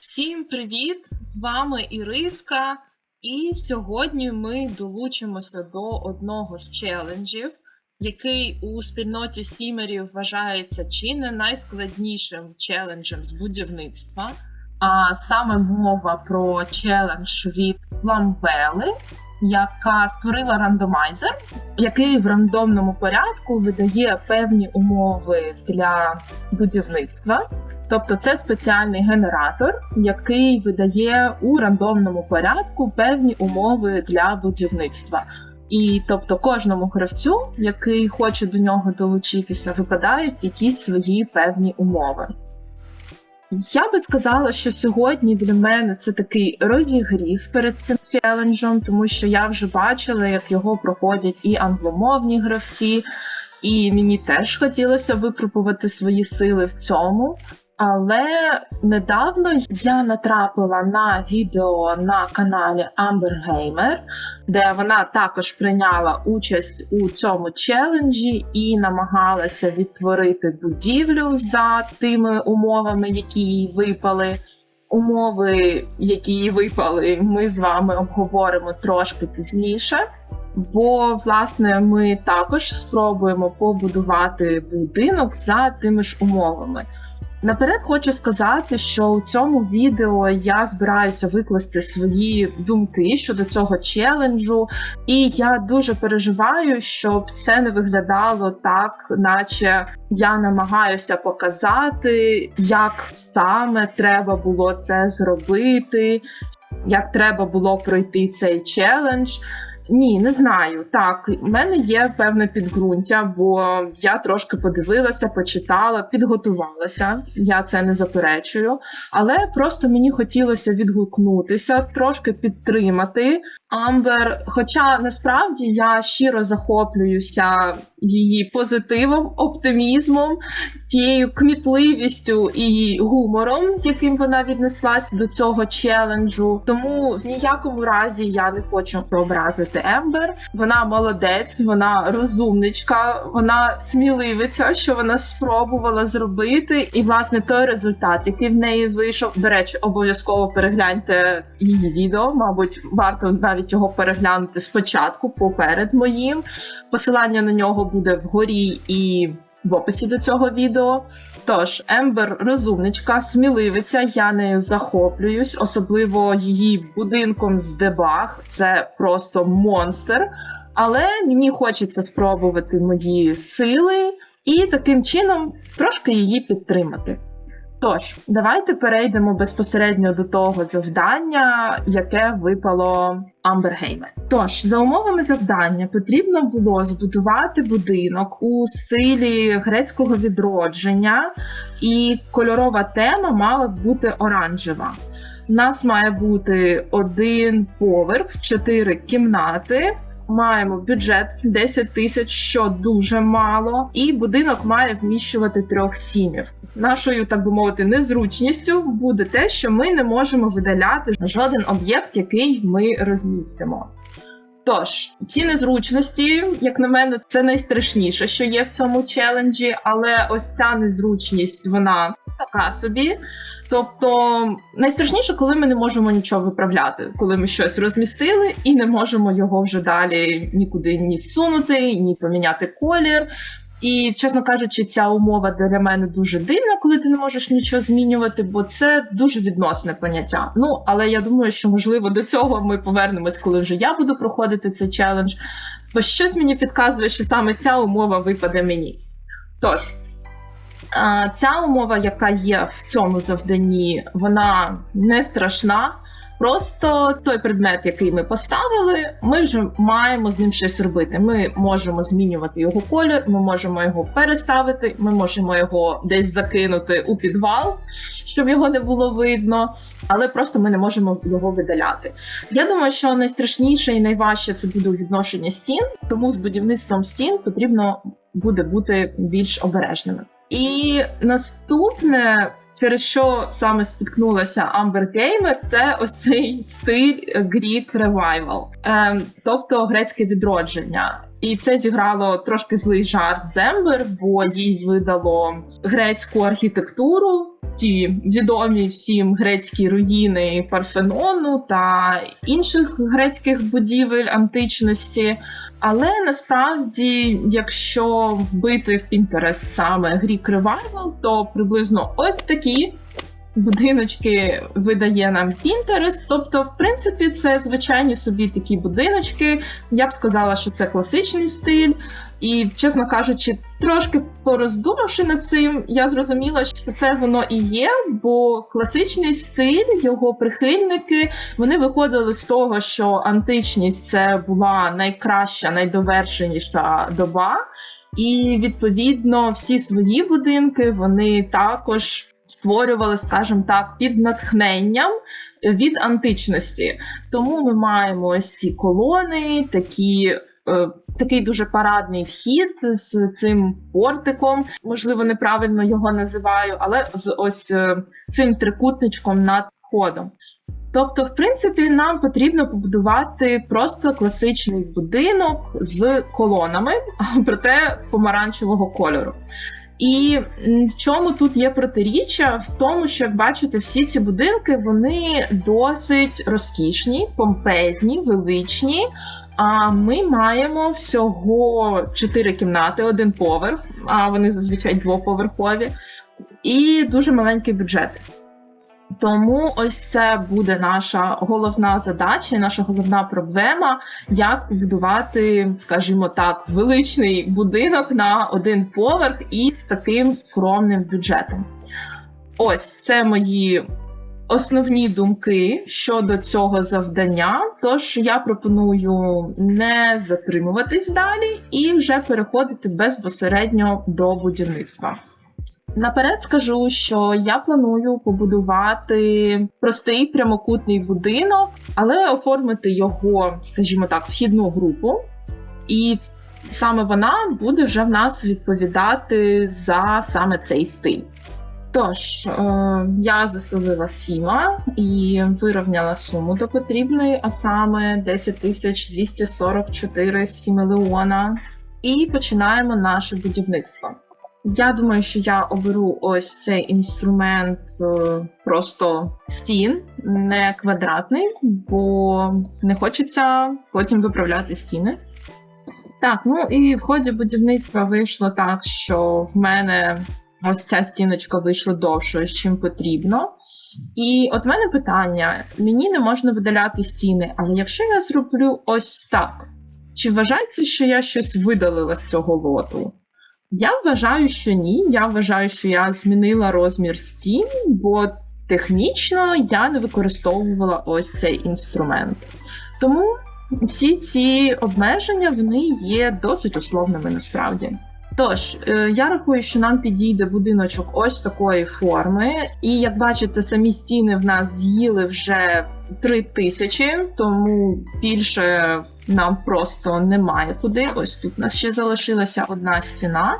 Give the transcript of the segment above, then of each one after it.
Всім привіт! З вами Іриска, і сьогодні ми долучимося до одного з челенджів, який у спільноті сімерів вважається чи не найскладнішим челенджем з будівництва. А саме мова про челендж від Ламбели, яка створила рандомайзер, який в рандомному порядку видає певні умови для будівництва. Тобто це спеціальний генератор, який видає у рандомному порядку певні умови для будівництва. І тобто кожному гравцю, який хоче до нього долучитися, випадають якісь свої певні умови. Я би сказала, що сьогодні для мене це такий розігрів перед цим челенджем, тому що я вже бачила, як його проходять і англомовні гравці, і мені теж хотілося випробувати свої сили в цьому. Але недавно я натрапила на відео на каналі Amber Gamer, де вона також прийняла участь у цьому челенджі і намагалася відтворити будівлю за тими умовами, які їй випали. Умови, які їй випали, ми з вами обговоримо трошки пізніше. Бо, власне, ми також спробуємо побудувати будинок за тими ж умовами. Наперед хочу сказати, що у цьому відео я збираюся викласти свої думки щодо цього челенджу, і я дуже переживаю, щоб це не виглядало так, наче я намагаюся показати, як саме треба було це зробити, як треба було пройти цей челендж. Ні, не знаю. Так, в мене є певне підґрунтя, бо я трошки подивилася, почитала, підготувалася. Я це не заперечую. Але просто мені хотілося відгукнутися, трошки підтримати Амбер. Хоча насправді я щиро захоплююся її позитивом, оптимізмом, тією кмітливістю і гумором, з яким вона віднеслась до цього челенджу. Тому в ніякому разі я не хочу образити Ембер. Вона молодець, вона розумничка, вона сміливиця, що вона спробувала зробити. І власне той результат, який в неї вийшов. До речі, обов'язково перегляньте її відео. Мабуть, варто навіть його переглянути спочатку, поперед моїм. Посилання на нього буде вгорі і в описі до цього відео. Тож, Ембер розумничка, сміливиця, я нею захоплююсь, особливо її будинком з дебаг. Це просто монстр. Але мені хочеться спробувати мої сили і таким чином трошки її підтримати. Тож, давайте перейдемо безпосередньо до того завдання, яке випало Амбергейме. Тож, за умовами завдання потрібно було збудувати будинок у стилі грецького відродження, і кольорова тема мала бути оранжева. У нас має бути один поверх, чотири кімнати. Маємо бюджет 10 тисяч, що дуже мало, і будинок має вміщувати трьох сім'їв. Нашою, так би мовити, незручністю буде те, що ми не можемо видаляти жоден об'єкт, який ми розмістимо. Тож, ці незручності, як на мене, це найстрашніше, що є в цьому челенджі, але ось ця незручність, вона така собі. Тобто найстрашніше, коли ми не можемо нічого виправляти, коли ми щось розмістили і не можемо його вже далі нікуди ні сунути, ні поміняти колір. І, чесно кажучи, ця умова для мене дуже дивна, коли ти не можеш нічого змінювати, бо це дуже відносне поняття. Ну, але я думаю, що можливо до цього ми повернемось, коли вже я буду проходити цей челендж. Бо щось мені підказує, що саме ця умова випаде мені. Тож. Ця умова, яка є в цьому завданні, вона не страшна. Просто той предмет, який ми поставили, ми вже маємо з ним щось робити. Ми можемо змінювати його колір, ми можемо його переставити, ми можемо його десь закинути у підвал, щоб його не було видно, але просто ми не можемо його видаляти. Я думаю, що найстрашніше і найважче це буде у відношенні стін, тому з будівництвом стін потрібно буде бути більш обережними. І наступне, через що саме спіткнулася Amber Gamer, це ось цей стиль Greek Revival, ем, тобто грецьке відродження. І це зіграло трошки злий жарт Зембер, бо їй видало грецьку архітектуру, ті відомі всім грецькі руїни Парфенону та інших грецьких будівель античності. Але насправді, якщо вбити в Pinterest саме Greek Revival, то приблизно ось такі будиночки видає нам Pinterest. Тобто, в принципі, це звичайні собі такі будиночки. Я б сказала, що це класичний стиль. І, чесно кажучи, трошки пороздумавши над цим, я зрозуміла, що це воно і є, бо класичний стиль, його прихильники, вони виходили з того, що античність це була найкраща, найдовершеніша доба. І відповідно всі свої будинки вони також створювали, скажімо так, під натхненням від античності. Тому ми маємо ось ці колони, такі. е, Такий дуже парадний вхід з цим портиком, можливо, неправильно його називаю, але з ось е, цим трикутничком над входом. Тобто, в принципі, нам потрібно побудувати просто класичний будинок з колонами, проте помаранчевого кольору. І в чому тут є протиріччя? В тому, що як бачите, всі ці будинки вони досить розкішні, помпезні, величні. А ми маємо всього чотири кімнати, один поверх, а вони зазвичай двоповерхові, і дуже маленький бюджет. Тому ось це буде наша головна задача, наша головна проблема, як побудувати, скажімо так, величний будинок на один поверх і з таким скромним бюджетом. Ось це мої основні думки щодо цього завдання. Тож я пропоную не затримуватись далі і вже переходити безпосередньо до будівництва. Наперед скажу, що я планую побудувати простий прямокутний будинок, але оформити його, скажімо так, вхідну групу. І саме вона буде вже в нас відповідати за саме цей стиль. Тож, е, я заселила Сіма і вирівняла суму до потрібної, а саме 10 244 сімелеона. І починаємо наше будівництво. Я думаю, що я оберу ось цей інструмент е, просто стін, не квадратний, бо не хочеться потім виправляти стіни. Так, ну і в ході будівництва вийшло так, що в мене ось ця стіночка вийшла довшою, чим потрібно. І от в мене питання: мені не можна видаляти стіни, але якщо я зроблю ось так, чи вважається, що я щось видалила з цього лоту? Я вважаю, що ні. Я вважаю, що я змінила розмір стін, бо технічно я не використовувала ось цей інструмент. Тому всі ці обмеження вони є досить условними насправді. Тож, е, я рахую, що нам підійде будиночок ось такої форми, і як бачите, самі стіни в нас з'їли вже три тисячі, тому більше нам просто немає куди. Ось тут у нас ще залишилася одна стіна,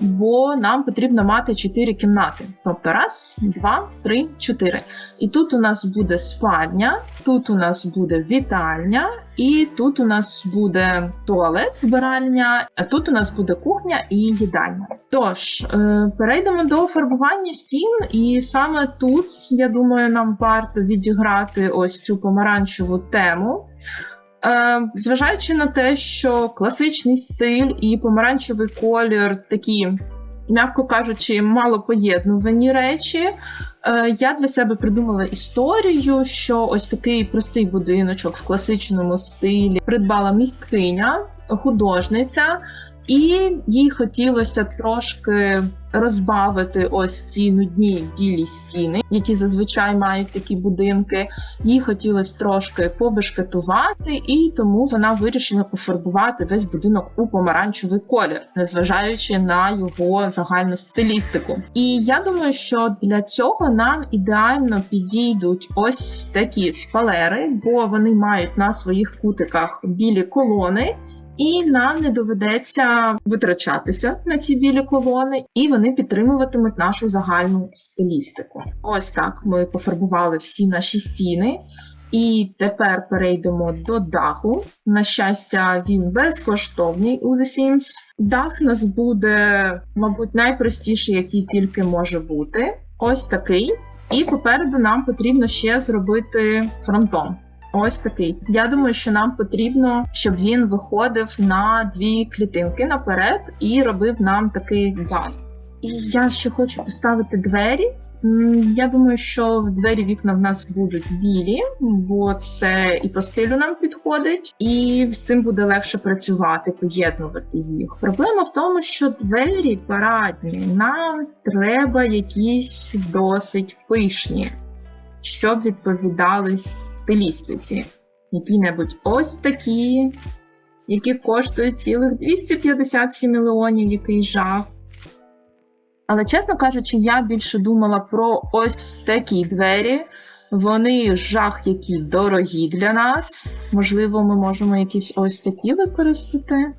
бо нам потрібно мати чотири кімнати. Тобто раз, два, три, чотири. І тут у нас буде спальня, тут у нас буде вітальня, і тут у нас буде туалет, вбиральня, а тут у нас буде кухня і їдальня. Тож, е, перейдемо до фарбування стін, і саме тут, я думаю, нам варто відіграти ось цю помаранчеву тему. Е, Зважаючи на те, що класичний стиль і помаранчевий колір такі, м'яко кажучи, мало поєднувані речі, е, я для себе придумала історію, що ось такий простий будиночок в класичному стилі придбала місткиня, художниця. І їй хотілося трошки розбавити ось ці нудні білі стіни, які зазвичай мають такі будинки. Їй хотілося трошки побешкетувати, і тому вона вирішила пофарбувати весь будинок у помаранчевий колір, незважаючи на його загальну стилістику. І я думаю, що для цього нам ідеально підійдуть ось такі шпалери, бо вони мають на своїх кутиках білі колони. І нам не доведеться витрачатися на ці білі колони, і вони підтримуватимуть нашу загальну стилістику. Ось так ми пофарбували всі наші стіни. І тепер перейдемо до даху. На щастя, він безкоштовний у The Sims. Дах нас буде, мабуть, найпростіший, який тільки може бути. Ось такий. І попереду нам потрібно ще зробити фронтон. Ось такий. Я думаю, що нам потрібно, щоб він виходив на дві клітинки наперед і робив нам такий ган. І я ще хочу поставити двері. Я думаю, що двері вікна в нас будуть білі, бо це і по стилю нам підходить, і з цим буде легше працювати, поєднувати їх. Проблема в тому, що двері парадні нам треба якісь досить пишні, щоб відповідали стилістиці. Які-небудь ось такі, які коштують цілих 257 мільйонів, який жах. Але, чесно кажучи, я більше думала про ось такі двері. Вони жах, які дорогі для нас. Можливо, ми можемо якісь ось такі використати.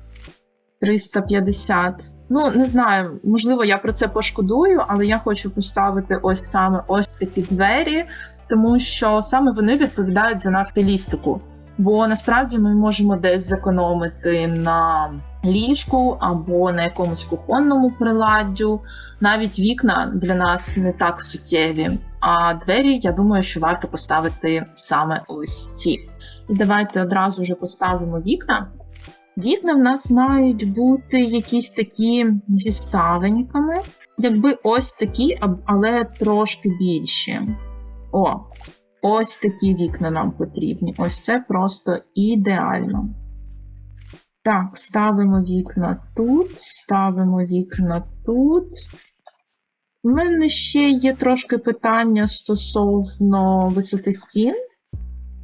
350. Ну, не знаю, можливо, я про це пошкодую, але я хочу поставити ось саме ось такі двері, тому що саме вони відповідають за нашу стилістику. Бо насправді ми можемо десь зекономити на ліжку або на якомусь кухонному приладдю. Навіть вікна для нас не так суттєві. А двері, я думаю, що варто поставити саме ось ці. І давайте одразу вже поставимо вікна. Вікна в нас мають бути якісь такі зі ставеньками, якби ось такі, але трошки більші. О, ось такі вікна нам потрібні. Ось це просто ідеально. Так, ставимо вікна тут, ставимо вікна тут. У мене ще є трошки питання стосовно висоти стін.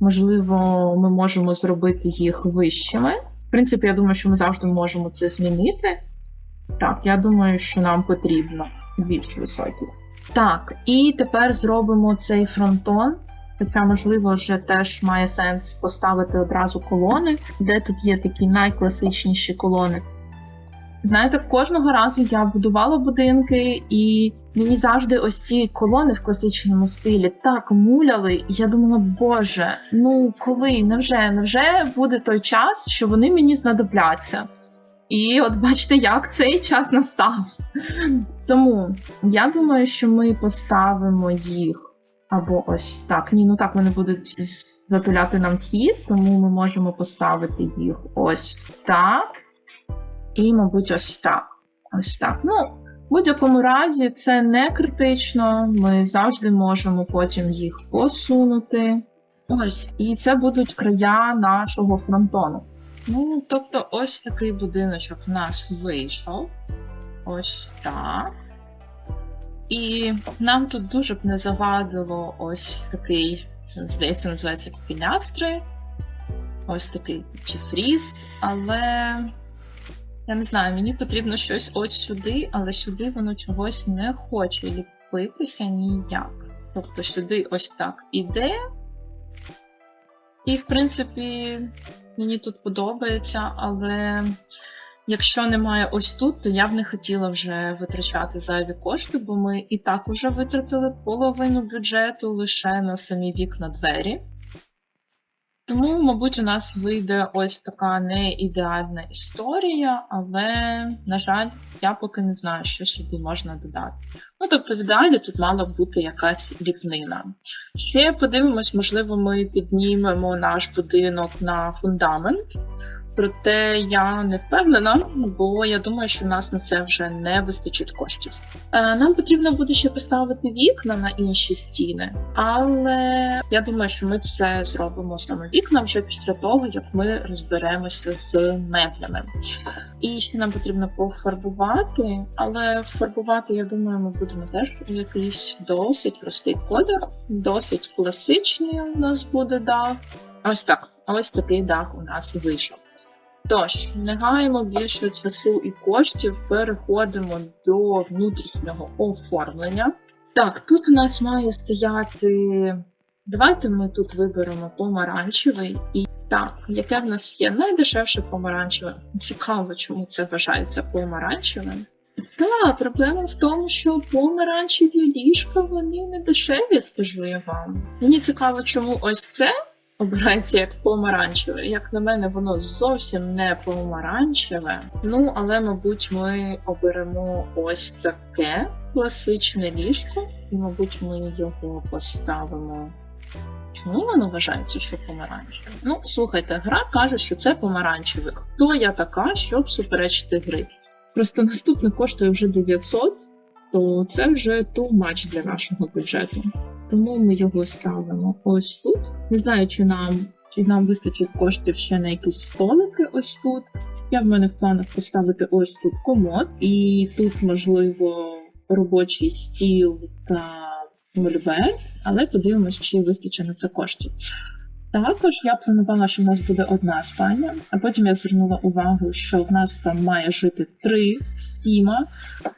Можливо, ми можемо зробити їх вищими. В принципі, я думаю, що ми завжди можемо це змінити. Так, я думаю, що нам потрібно більш високі. Так, і тепер зробимо цей фронтон. Хоча, можливо, вже теж має сенс поставити одразу колони, де тут є такі найкласичніші колони. Знаєте, кожного разу я будувала будинки, і мені завжди ось ці колони в класичному стилі так муляли. І я думала, боже, ну коли, невже, невже буде той час, що вони мені знадобляться? І от бачите, як цей час настав. Тому я думаю, що ми поставимо їх або ось так. Ні, ну так вони будуть затуляти нам вхід, тому ми можемо поставити їх ось так. І, мабуть, ось так. Ось так. Ну, в будь-якому разі це не критично. Ми завжди можемо потім їх посунути. Ось, і це будуть края нашого фронтону. Ну, тобто, ось такий будиночок в нас вийшов. Ось так. І нам тут дуже б не завадило ось такий, це здається, називається пілястри. Ось такий чи фріз, але я не знаю, мені потрібно щось ось сюди, але сюди воно чогось не хоче ліпитися ніяк. Тобто сюди ось так іде. І, в принципі, мені тут подобається, але якщо немає ось тут, то я б не хотіла вже витрачати зайві кошти, бо ми і так уже витратили половину бюджету лише на самі вікна двері. Тому, мабуть, у нас вийде ось така не ідеальна історія, але, на жаль, я поки не знаю, що сюди можна додати. Ну, тобто, в ідеалі тут мала б бути якась ліпнина. Ще подивимось, можливо, ми піднімемо наш будинок на фундамент. Проте я не впевнена, бо я думаю, що в нас на це вже не вистачить коштів. Е, Нам потрібно буде ще поставити вікна на інші стіни, але я думаю, що ми це зробимо саме вікна вже після того, як ми розберемося з меблями. І ще нам потрібно пофарбувати, але фарбувати, я думаю, ми будемо теж у якийсь досить простий колір, досить класичний у нас буде дах. Ось так, ось такий дах у нас вийшов. Тож, не гаємо більше часу і коштів, переходимо до внутрішнього оформлення. Так, тут у нас має стояти. Давайте ми тут виберемо помаранчевий і так, яке в нас є найдешевше помаранчеве. Цікаво, чому це вважається помаранчевим. Так, проблема в тому, що помаранчеві ліжка вони не дешеві, скажу я вам. Мені цікаво, чому ось це обирається як помаранчеве. Як на мене, воно зовсім не помаранчеве. Ну, але, мабуть, ми оберемо ось таке класичне ліжко, і, мабуть, ми його поставимо. Чому воно вважається, що помаранчеве? Ну, слухайте, гра каже, що це помаранчеве. Хто я така, щоб суперечити гри? Просто наступне коштує вже 900, то це вже too much для нашого бюджету. Тому ми його ставимо ось тут. Не знаю, чи нам, чи нам вистачить коштів ще на якісь столики ось тут. Я в мене в планах поставити ось тут комод, і тут, можливо, робочий стіл та мольбер, але подивимось, чи вистачить на це коштів. Також я планувала, що в нас буде одна спальня, а потім я звернула увагу, що в нас там має жити три сіма.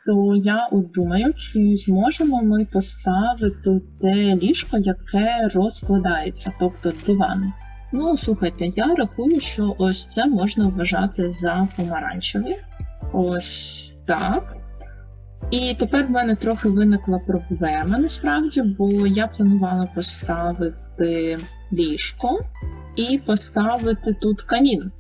То я от думаю, чи зможемо ми поставити те ліжко, яке розкладається, тобто диван. Ну, слухайте, я рахую, що ось це можна вважати за помаранчевий. Ось так. І тепер в мене трохи виникла проблема насправді, бо я планувала поставити ліжко і поставити тут камін.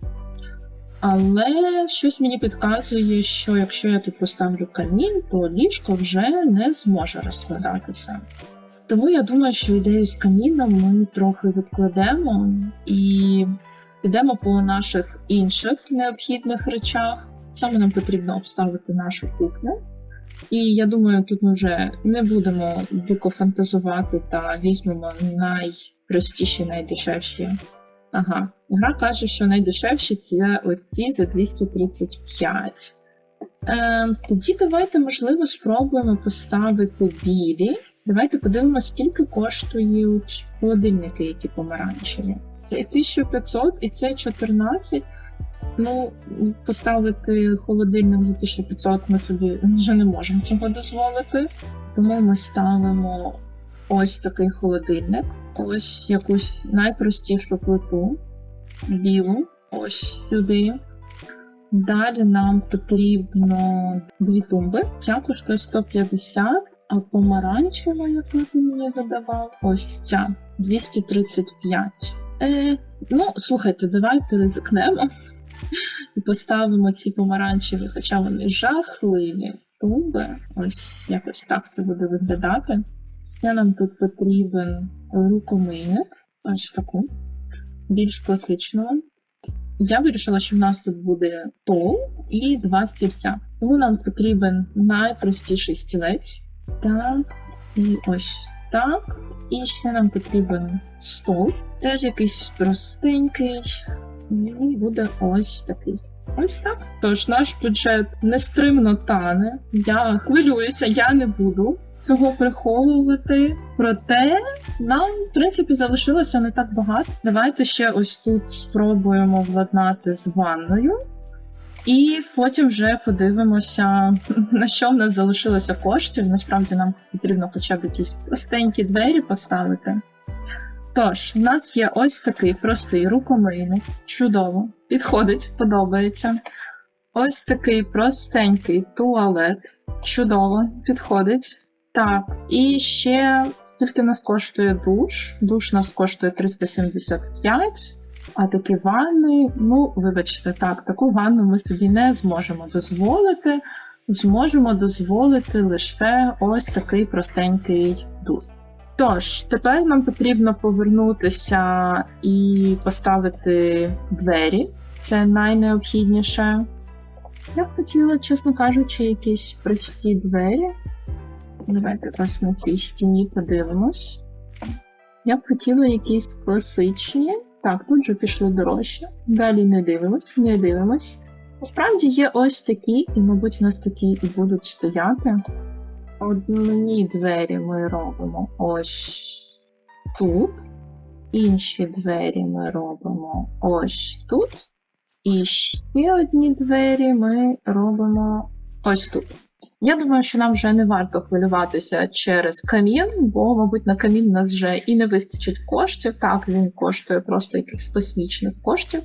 Але щось мені підказує, що якщо я тут поставлю камін, то ліжко вже не зможе розкладатися. Тому я думаю, що ідею з каміном ми трохи відкладемо і підемо по наших інших необхідних речах. Саме нам потрібно обставити нашу кухню. І я думаю, тут ми вже не будемо дико фантазувати та візьмемо найпростіші, найдешевші. Ага, гра каже, що найдешевші це ось ці за 235. Е, тоді давайте, можливо, спробуємо поставити білі. Давайте подивимося, скільки коштують холодильники, які помаранчеві. Це 1500 і це 14. Ну, поставити холодильник за 1500 ми собі вже не можемо цього дозволити. Тому ми ставимо ось такий холодильник, ось якусь найпростішу плиту, білу, ось сюди. Далі нам потрібно дві тумби. Ця коштує 150, а помаранчева, яку ти мені видавав, ось ця 235. Е, ну, слухайте, давайте ризикнемо і поставимо ці помаранчеві, хоча вони жахливі тумби. Ось якось так це буде виглядати. Ще нам тут потрібен рукомийник, ось таку, більш класичного. Я вирішила, що в нас тут буде пол і два стільця. Тому нам потрібен найпростіший стілець. Так, і ось так. І ще нам потрібен стол. Теж якийсь простенький. І буде ось такий. Ось так. Тож наш бюджет нестримно тане. Я хвилююся, я не буду цього приховувати. Проте нам, в принципі, залишилося не так багато. Давайте ще ось тут спробуємо владнати з ванною. І потім вже подивимося, на що в нас залишилося коштів. Насправді нам потрібно хоча б якісь простенькі двері поставити. Тож, в нас є ось такий простий рукомийник. Чудово, підходить, подобається. Ось такий простенький туалет. Чудово, підходить. Так, і ще скільки нас коштує душ? Душ нас коштує 375, а такі ванни, ну, вибачте, так, таку ванну ми собі не зможемо дозволити. Зможемо дозволити лише ось такий простенький душ. Тож, тепер нам потрібно повернутися і поставити двері. Це найнеобхідніше. Я б хотіла, чесно кажучи, якісь прості двері. Давайте ось на цій стіні подивимось. Я б хотіла якісь класичні. Так, тут вже пішли дорожче. Далі не дивимось, не дивимось. Насправді є ось такі, і, мабуть, у нас такі і будуть стояти. Одні двері ми робимо ось тут. Інші двері ми робимо ось тут. І ще одні двері ми робимо ось тут. Я думаю, що нам вже не варто хвилюватися через камін, бо, мабуть, на камін нас вже і не вистачить коштів. Так, він коштує просто якихось космічних коштів.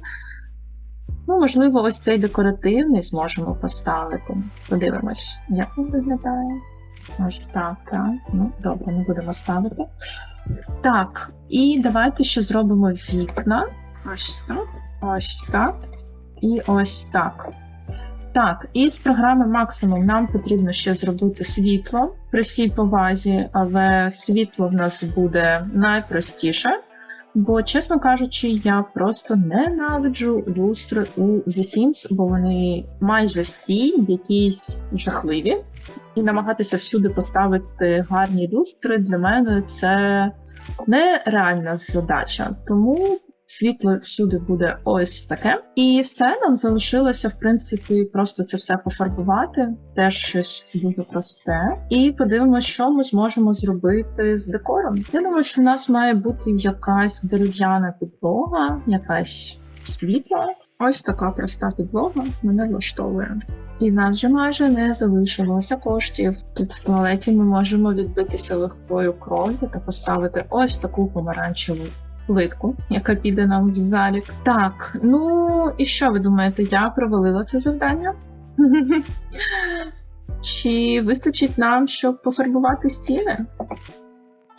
Ну, можливо, ось цей декоративний зможемо поставити. Подивимось, як він виглядає. Ось так, так. Ну, добре, не будемо ставити. Так, і давайте ще зробимо вікна. Ось так, ось так. І ось так. Так, і з програми Maximum нам потрібно ще зробити світло при всій повазі, але світло в нас буде найпростіше. Бо, чесно кажучи, я просто ненавиджу люстри у The Sims, бо вони майже всі якісь жахливі. І намагатися всюди поставити гарні люстри для мене це нереальна задача. Тому світло всюди буде ось таке. І все нам залишилося, в принципі, просто це все пофарбувати. Теж щось дуже просте. І подивимося, що ми зможемо зробити з декором. Я думаю, що в нас має бути якась дерев'яна підлога, якась світла. Ось така проста підлога мене влаштовує. І нас же майже не залишилося коштів. Тут в туалеті ми можемо відбитися легкою кров'ю та поставити ось таку помаранчеву плитку, яка піде нам в залік. Так, ну і що ви думаєте? Я провалила це завдання? Чи вистачить нам, щоб пофарбувати стіни?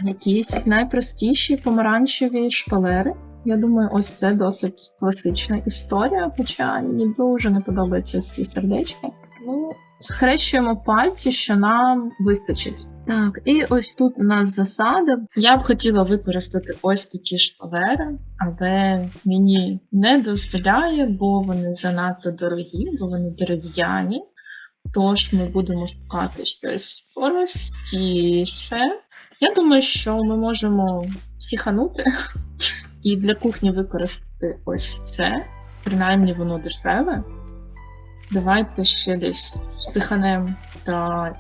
Якісь найпростіші помаранчеві шпалери. Я думаю, ось це досить класична історія, хоча мені дуже не подобаються ці сердечки. Ну, схрещуємо пальці, що нам вистачить. Так, і ось тут у нас засада. Я б хотіла використати ось такі шпалери, але мені не дозволяє, бо вони занадто дорогі, бо вони дерев'яні. Тож ми будемо шукати щось простіше. Я думаю, що ми можемо психанути і для кухні використати ось це. Принаймні воно дешеве. Давайте ще десь психанем та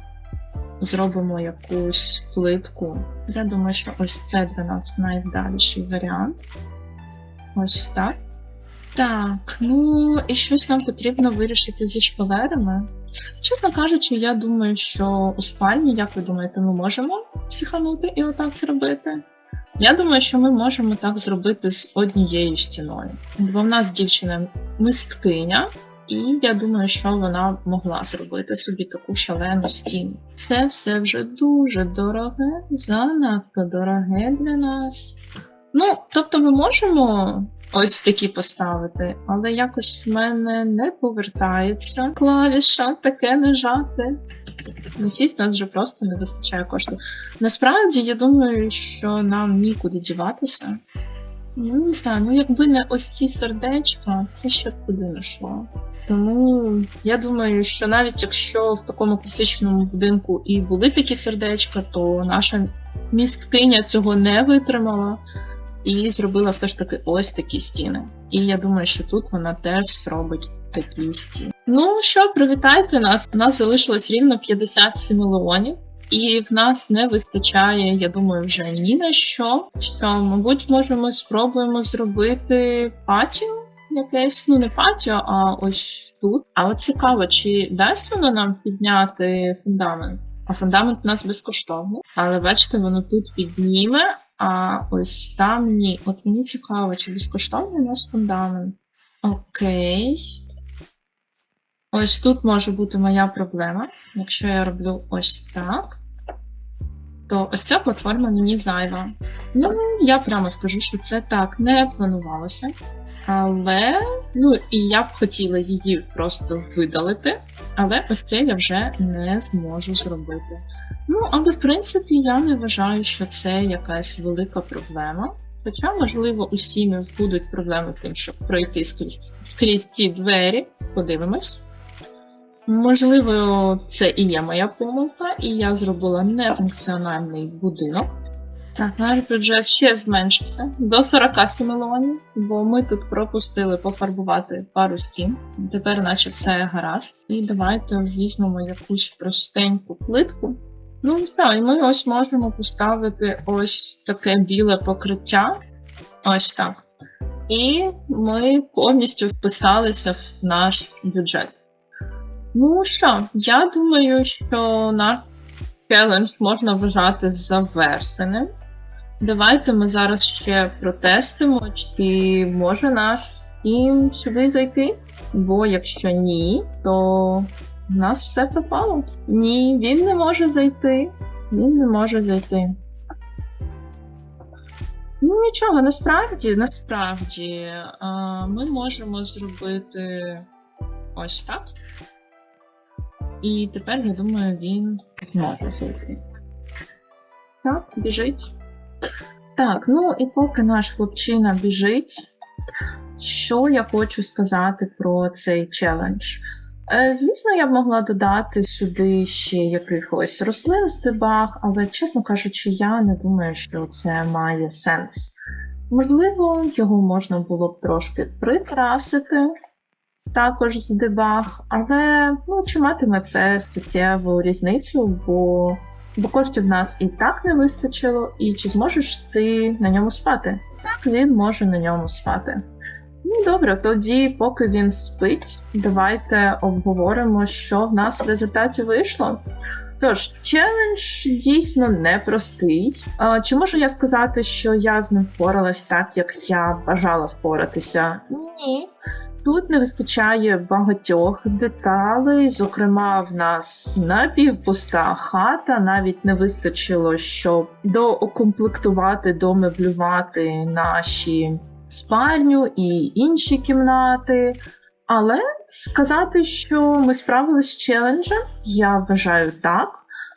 зробимо якусь плитку. Я думаю, що ось це для нас найвдаліший варіант. Ось так. Так, ну і щось нам потрібно вирішити зі шпалерами. Чесно кажучи, я думаю, що у спальні, як ви думаєте, ми можемо психанути і отак зробити? Я думаю, що ми можемо так зробити з однією стіною. Бо в нас дівчина мисткиня, і я думаю, що вона могла зробити собі таку шалену стіну. Це все вже дуже дороге, занадто дороге для нас. Ну, тобто, ми можемо ось такі поставити, але якось в мене не повертається клавіша таке нажати. Насість нас вже просто не вистачає коштів. Насправді, я думаю, що нам нікуди діватися. Ну, не знаю, ну якби не ось ці сердечка, це ще б куди не йшло. Тому я думаю, що навіть якщо в такому класичному будинку і були такі сердечка, то наша місткиня цього не витримала і зробила все ж таки ось такі стіни. І я думаю, що тут вона теж зробить такі стіни. Ну що, привітайте нас! У нас залишилось рівно 57 мільйонів. І в нас не вистачає, я думаю, вже ні на що. Що, мабуть, можемо спробуємо зробити патіо якесь, ну не патіо, а ось тут. А от цікаво, чи дасть воно нам підняти фундамент? А фундамент у нас безкоштовний. Але бачите, воно тут підніме, а ось там ні. От мені цікаво, чи безкоштовний у нас фундамент. Окей. Ось тут може бути моя проблема. Якщо я роблю ось так, то ось ця платформа мені зайва. Ну, я прямо скажу, що це так не планувалося. Але, ну, і я б хотіла її просто видалити, але ось це я вже не зможу зробити. Ну, але в принципі я не вважаю, що це якась велика проблема. Хоча, можливо, у сім'ях будуть проблеми з тим, щоб пройти скрізь, скрізь ці двері. Подивимось. Можливо, це і є моя помилка, і я зробила нефункціональний будинок. Так, наш бюджет ще зменшився до 47 мільйонів, бо ми тут пропустили пофарбувати пару стін. Тепер наче все гаразд. І давайте візьмемо якусь простеньку плитку. Ну все, і ми ось можемо поставити ось таке біле покриття. Ось так. І ми повністю вписалися в наш бюджет. Ну що, я думаю, що наш челендж можна вважати завершеним. Давайте ми зараз ще протестимо, чи може наш сім сюди зайти. Бо якщо ні, то У нас все пропало. Ні, він не може зайти. Він не може зайти. Ну нічого, насправді, насправді, ми можемо зробити ось так. І тепер, я думаю, він зможе зайти. Так, біжить. Так, ну і поки наш хлопчина біжить, що я хочу сказати про цей челендж? Е, Звісно, я б могла додати сюди ще якихось рослин з дебаг, але, чесно кажучи, я не думаю, що це має сенс. Можливо, його можна було б трошки прикрасити також з але ну, чи матиме це суттєву різницю, бо, бо коштів в нас і так не вистачило, і чи зможеш ти на ньому спати? Так, він може на ньому спати. Ну добре, тоді, поки він спить, давайте обговоримо, що в нас в результаті вийшло. Тож, челендж дійсно непростий. А, Чи можу я сказати, що я з ним впоралась так, як я бажала впоратися? Ні. Тут не вистачає багатьох деталей. Зокрема, в нас напівпуста хата, навіть не вистачило, щоб доокомплектувати, домеблювати наші спальню і інші кімнати. Але сказати, що ми справилися з челенджем, я вважаю так,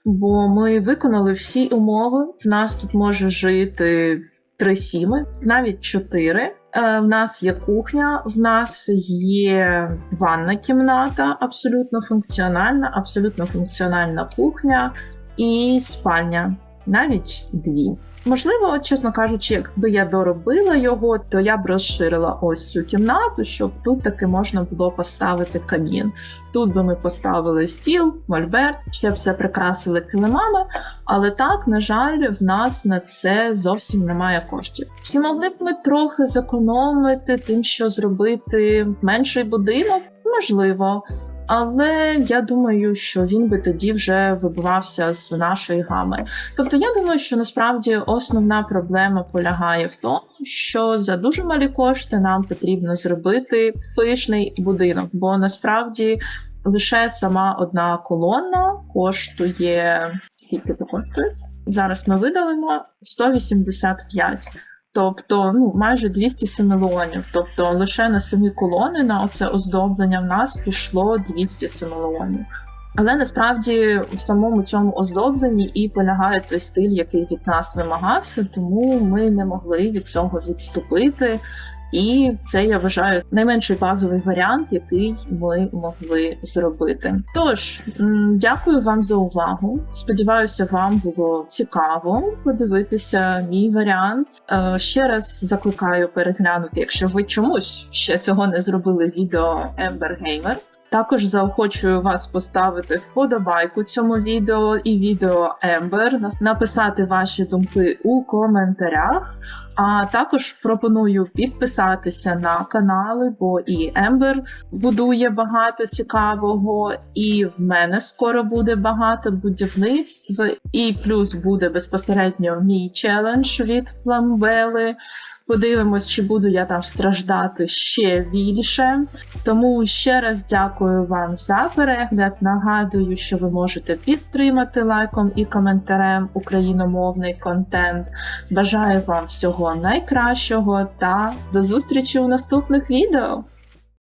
бо ми виконали всі умови. В нас тут може жити три сіми, навіть чотири. Е, В нас є кухня, в нас є ванна кімната, абсолютно функціональна, абсолютно функціональна кухня і спальня, навіть дві. Можливо, чесно кажучи, якби я доробила його, то я б розширила ось цю кімнату, щоб тут таки можна було поставити камін. Тут би ми поставили стіл, мольберт, ще все прикрасили килимами, але так, на жаль, в нас на це зовсім немає коштів. Чи могли б ми трохи зекономити тим, що зробити менший будинок? Можливо. Але я думаю, що він би тоді вже вибивався з нашої гами. Тобто, я думаю, що насправді основна проблема полягає в тому, що за дуже малі кошти нам потрібно зробити пишний будинок, бо насправді лише сама одна колона коштує скільки то коштує? Зараз ми видалимо 185. Тобто ну майже 200 мільйонів. Тобто лише на самі колони на оце оздоблення в нас пішло 200 мільйонів. Але насправді в самому цьому оздобленні і полягає той стиль, який від нас вимагався, тому ми не могли від цього відступити. І це я вважаю найменший базовий варіант, який ми могли зробити. Тож дякую вам за увагу. Сподіваюся, вам було цікаво подивитися мій варіант. Е, ще раз закликаю переглянути, якщо ви чомусь ще цього не зробили. Відео Ember Gamer. Також заохочую вас поставити вподобайку цьому відео і відео Ембер, написати ваші думки у коментарях. А також пропоную підписатися на канали, бо і Ембер будує багато цікавого, і в мене скоро буде багато будівництв, і плюс буде безпосередньо мій челендж від Фламбели. Подивимось, чи буду я там страждати ще більше. Тому ще раз дякую вам за перегляд. Нагадую, що ви можете підтримати лайком і коментарем україномовний контент. Бажаю вам всього найкращого та до зустрічі у наступних відео!